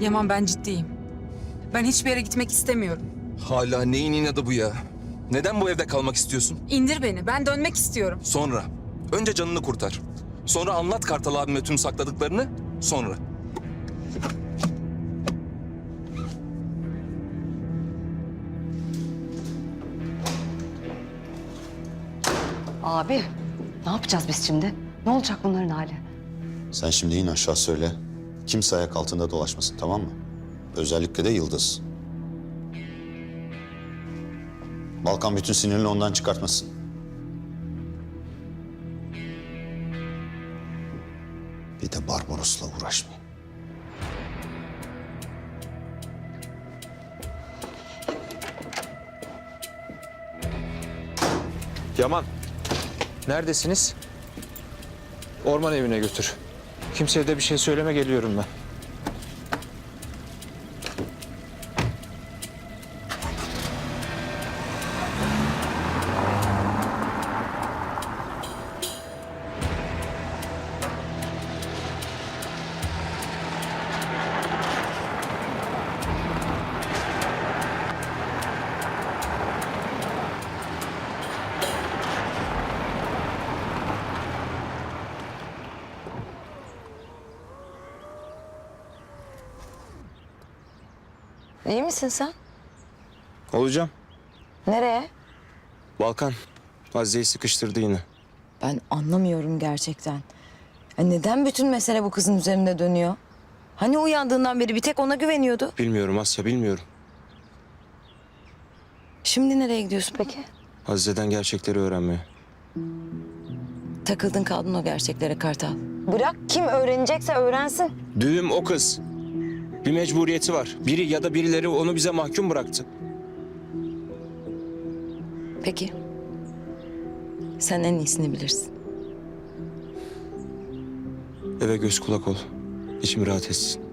Yaman ben ciddiyim. Ben hiçbir yere gitmek istemiyorum. Hala neyin inadı bu ya? Neden bu evde kalmak istiyorsun? İndir beni. Ben dönmek istiyorum. Sonra. Önce canını kurtar. Sonra anlat Kartal abime tüm sakladıklarını. Sonra. Abi ne yapacağız biz şimdi? Ne olacak bunların hali? Sen şimdi in aşağı söyle. Kimse ayak altında dolaşmasın tamam mı? Özellikle de Yıldız. Balkan bütün sinirini ondan çıkartmasın. Bir de Barbaros'la uğraşmayın. Yaman, neredesiniz? Orman evine götür. Kimseye de bir şey söyleme geliyorum ben. İyi misin sen? Olacağım. Nereye? Balkan, Azize'yi sıkıştırdı yine. Ben anlamıyorum gerçekten. Ya neden bütün mesele bu kızın üzerinde dönüyor? Hani uyandığından beri bir tek ona güveniyordu. Bilmiyorum Asya, bilmiyorum. Şimdi nereye gidiyorsun peki? Azize'den gerçekleri öğrenmeye. Takıldın kaldın o gerçeklere Kartal. Bırak kim öğrenecekse öğrensin. Düğüm o kız. Bir mecburiyeti var. Biri ya da birileri onu bize mahkum bıraktı. Peki. Sen en iyisini bilirsin. Eve göz kulak ol. İçim rahat etsin.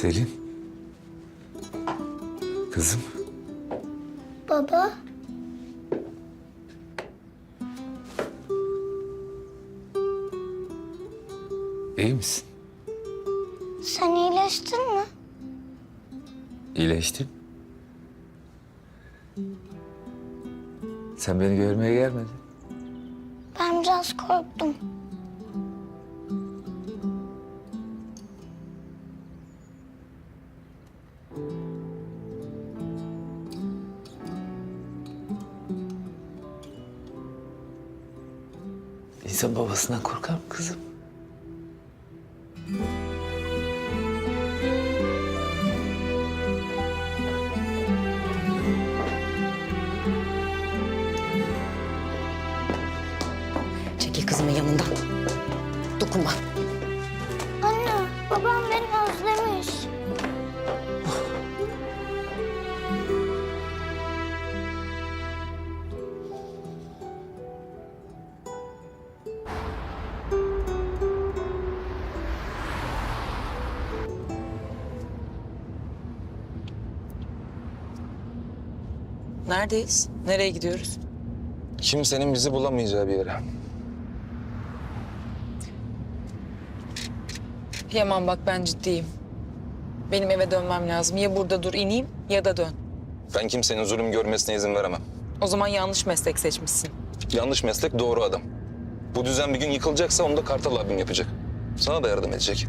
Selin. Kızım. Baba, iyi misin? sen iyileştin mi? İyileştin. Sen beni görmeye gelmedin. Ben biraz korktum. İnsan babasından korkar mı kızım? Neredeyiz? Nereye gidiyoruz? Kimsenin bizi bulamayacağı bir yere. Yaman bak ben ciddiyim. Benim eve dönmem lazım. Ya burada dur ineyim ya da dön. Ben kimsenin zulüm görmesine izin veremem. O zaman yanlış meslek seçmişsin. Yanlış meslek doğru adam. Bu düzen bir gün yıkılacaksa onu da Kartal abim yapacak. Sana da yardım edecek.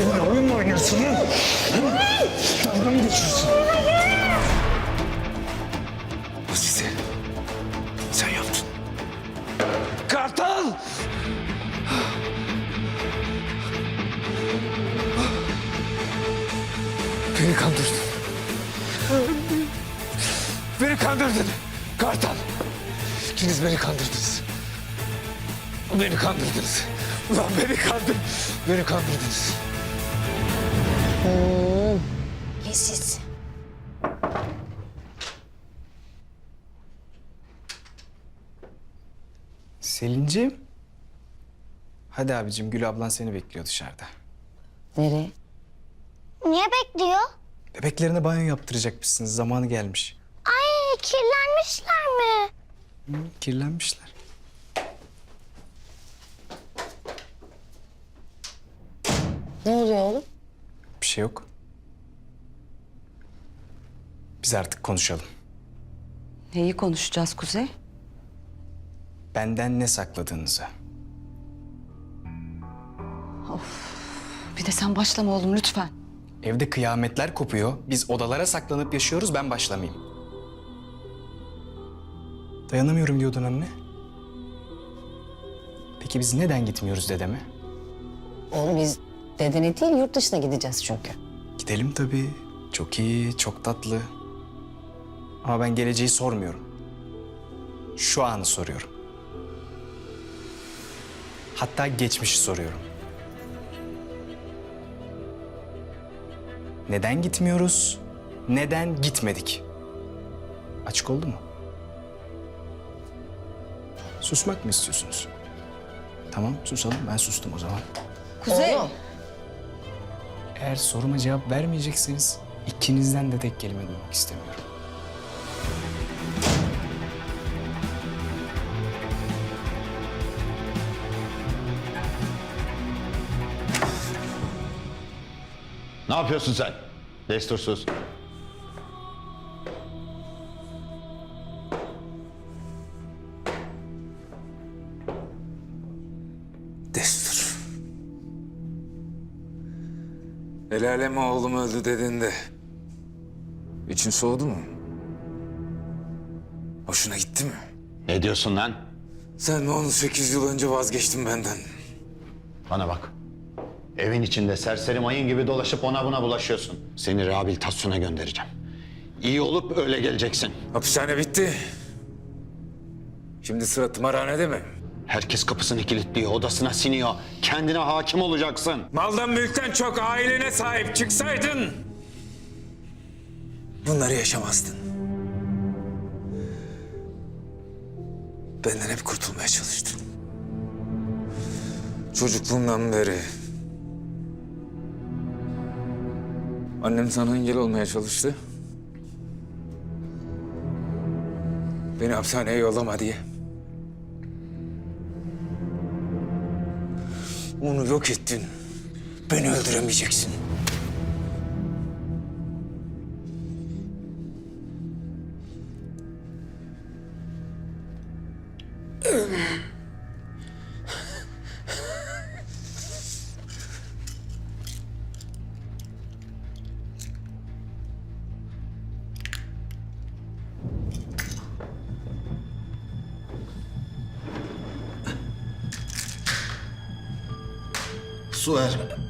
Benimle oyun mu oynuyorsun lan? Dalga mı geçiyorsun? Azize. Sen yaptın. Kartal! Beni kandırdın. Beni kandırdın. Kartal. İkiniz beni kandırdınız. Beni kandırdınız. Ulan beni kandır. Beni kandırdınız. Leziz. Selin'ciğim. Hadi abicim Gül ablan seni bekliyor dışarıda. Nereye? Niye bekliyor? Bebeklerine banyo yaptıracakmışsınız. Zamanı gelmiş. Ay kirlenmişler mi? Kirlenmişler. Ne oluyor oğlum? Şey yok. Biz artık konuşalım. Neyi konuşacağız Kuzey? Benden ne sakladığınızı. Bir de sen başlama oğlum lütfen. Evde kıyametler kopuyor. Biz odalara saklanıp yaşıyoruz. Ben başlamayayım. Dayanamıyorum diyordun anne. Peki biz neden gitmiyoruz dedeme? Oğlum biz dedene değil yurt dışına gideceğiz çünkü. Gidelim tabii. Çok iyi, çok tatlı. Ama ben geleceği sormuyorum. Şu anı soruyorum. Hatta geçmişi soruyorum. Neden gitmiyoruz? Neden gitmedik? Açık oldu mu? Susmak mı istiyorsunuz? Tamam susalım ben sustum o zaman. Kuzey. Eğer soruma cevap vermeyecekseniz ikinizden de tek kelime duymak istemiyorum. Ne yapıyorsun sen? Destursuz. Oğlum öldü dediğinde için soğudu mu? Hoşuna gitti mi? Ne diyorsun lan? Sen mi 18 yıl önce vazgeçtin benden? Bana bak. Evin içinde serseri mayın gibi dolaşıp ona buna bulaşıyorsun. Seni rehabilitasyona göndereceğim. İyi olup öyle geleceksin. Hapishane bitti. Şimdi sıra tımarhanede mi? Herkes kapısını kilitliyor, odasına siniyor. Kendine hakim olacaksın. Maldan mülkten çok ailene sahip çıksaydın... ...bunları yaşamazdın. Benden hep kurtulmaya çalıştın. Çocukluğumdan beri... Annem sana engel olmaya çalıştı. Beni hapishaneye yollama diye. Onu yok ettin. Beni öldüremeyeceksin. 수 고.